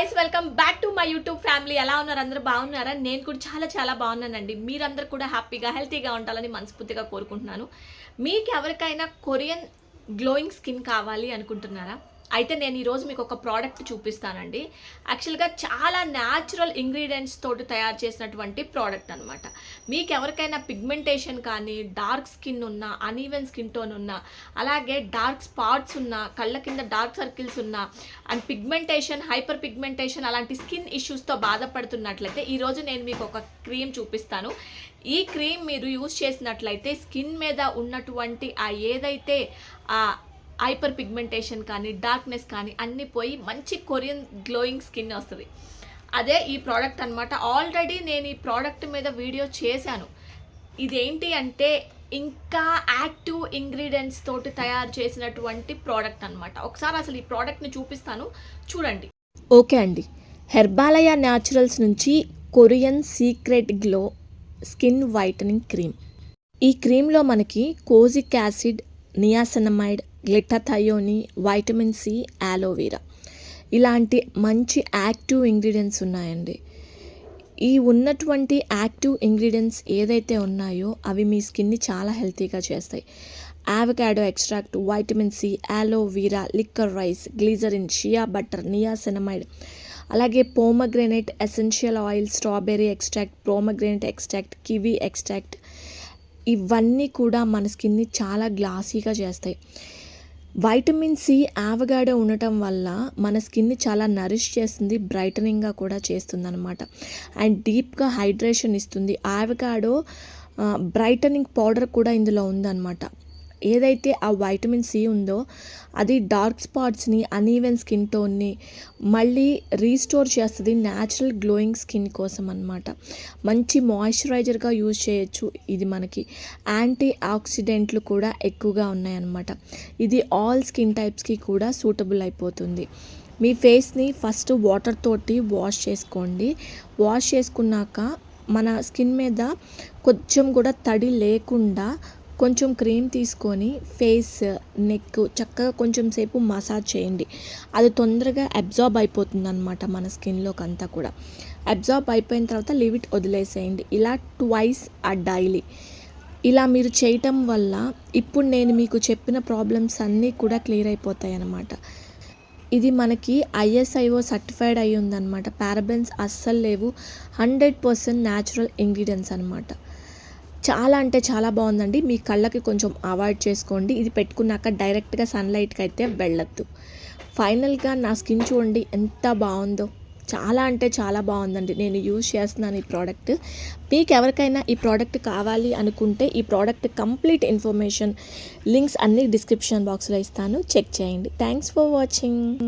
Guys welcome back to my YouTube family. ఎలా ఉన్నారు? అందరూ బాగున్నారా? నేను కూడా చాలా చాలా బాగున్నానండి. మీరందరూ కూడా హ్యాపీగా హెల్తీగా ఉండాలని మనస్ఫూర్తిగా కోరుకుంటున్నాను. మీకు ఎవరికైనా కొరియన్ గ్లోయింగ్ స్కిన్ కావాలి అనుకుంటున్నారా? అయితే నేను ఈరోజు మీకు ఒక ప్రోడక్ట్ చూపిస్తానండి. యాక్చువల్గా చాలా న్యాచురల్ ఇంగ్రీడియంట్స్ తోటి తయారు చేసినటువంటి ప్రోడక్ట్ అనమాట మీకు ఎవరికైనా పిగ్మెంటేషన్ కానీ డార్క్ స్కిన్ ఉన్న అనీవెన్ స్కిన్ టోన్ ఉన్న అలాగే డార్క్ స్పాట్స్ ఉన్న కళ్ళ కింద డార్క్ సర్కిల్స్ ఉన్న అండ్ పిగ్మెంటేషన్ హైపర్ పిగ్మెంటేషన్ అలాంటి స్కిన్ ఇష్యూస్తో బాధపడుతున్నట్లయితే ఈరోజు నేను మీకు ఒక క్రీమ్ చూపిస్తాను. ఈ క్రీమ్ మీరు యూజ్ చేసినట్లయితే స్కిన్ మీద ఉన్నటువంటి ఆ ఏదైతే ఆ హైపర్ పిగ్మెంటేషన్ కానీ డార్క్నెస్ కానీ అన్నీ పోయి మంచి కొరియన్ గ్లోయింగ్ స్కిన్ వస్తుంది. అదే ఈ ప్రోడక్ట్ అనమాట ఆల్రెడీ నేను ఈ ప్రోడక్ట్ మీద వీడియో చేశాను. ఇదేంటి అంటే ఇంకా యాక్టివ్ ఇంగ్రీడియంట్స్ తోటి తయారు చేసినటువంటి ప్రోడక్ట్ అనమాట ఒకసారి అసలు ఈ ప్రోడక్ట్ని చూపిస్తాను. చూడండి. ఓకే అండి. హెర్బాలయ న్యాచురల్స్ నుంచి Korean secret glow skin whitening cream. ఈ క్రీమ్లో మనకి kojic acid niacinamide glutathione vitamin C aloe vera ఇలాంటి మంచి యాక్టివ్ ఇంగ్రీడియంట్స్ ఉన్నాయండి. ఈ ఉన్నటువంటి యాక్టివ్ ఇంగ్రీడియంట్స్ ఏదైతే ఉన్నాయో అవి మీ స్కిన్ని చాలా హెల్తీగా చేస్తాయి. Avocado extract vitamin C aloe vera liquorice glycerin shea butter niacinamide. అలాగే pomegranate essential oil strawberry extract pomegranate extract kiwi extract. ఇవన్నీ కూడా మన స్కిన్ని చాలా గ్లాసీగా చేస్తాయి. వైటమిన్ సి ఆవగాడో ఉండటం వల్ల మన స్కిన్ని చాలా నరిష్ చేస్తుంది బ్రైటనింగ్గా కూడా చేస్తుంది అనమాట అండ్ డీప్గా హైడ్రేషన్ ఇస్తుంది. ఆవగాడో బ్రైటనింగ్ పౌడర్ కూడా ఇందులో ఉందన్నమాట. ఏదైతే ఆ వైటమిన్ సి ఉందో అది డార్క్ స్పాట్స్ని అనీవెన్ స్కిన్ టోన్ని మళ్ళీ రీస్టోర్ చేస్తుంది న్యాచురల్ గ్లోయింగ్ స్కిన్ కోసం అనమాట మంచి మాయిశ్చరైజర్గా యూజ్ చేయొచ్చు ఇది మనకి. యాంటీ ఆక్సిడెంట్లు కూడా ఎక్కువగా ఉన్నాయన్నమాట. ఇది ఆల్ స్కిన్ టైప్స్కి కూడా సూటబుల్ అయిపోతుంది. మీ ఫేస్ని ఫస్ట్ వాటర్ తోటి వాష్ చేసుకోండి. వాష్ చేసుకున్నాక మన స్కిన్ మీద కొంచెం కూడా తడి లేకుండా కొంచెం క్రీమ్ తీసుకొని ఫేస్ నెక్ చక్కగా కొంచెం సేపు మసాజ్ చేయండి. అది తొందరగా అబ్జార్బ్ అయిపోతుంది అనమాట మన స్కిన్లోకి అంతా కూడా. అబ్జార్బ్ అయిపోయిన తర్వాత లివిట్ వదిలేసేయండి. ఇలా ట్వైస్ ఆ డైలీ. ఇలా మీరు చేయటం వల్ల ఇప్పుడు నేను మీకు చెప్పిన ప్రాబ్లమ్స్ అన్నీ కూడా క్లియర్ అయిపోతాయి అన్నమాట. ఇది మనకి ఐఎస్ఐఓ సర్టిఫైడ్ అయి ఉందన్నమాట. పారబెన్స్ అస్సలు లేవు. హండ్రెడ్ పర్సెంట్ న్యాచురల్ ఇంగ్రీడియంట్స్ అనమాట చాలా అంటే చాలా బాగుందండి. మీ కళ్ళకి కొంచెం అవాయిడ్ చేసుకోండి. ఇది పెట్టుకున్నాక డైరెక్ట్గా సన్లైట్కి అయితే వెళ్ళొద్దు. ఫైనల్గా నా స్కిన్ చూడండి ఎంత బాగుందో. చాలా అంటే చాలా బాగుందండి. నేను యూజ్ చేస్తున్నాను ఈ ప్రోడక్ట్. మీకు ఎవరికైనా ఈ ప్రోడక్ట్ కావాలి అనుకుంటే ఈ ప్రోడక్ట్ కంప్లీట్ ఇన్ఫర్మేషన్ లింక్స్ అన్ని డిస్క్రిప్షన్ బాక్స్లో ఇస్తాను. చెక్ చేయండి. Thanks for watching.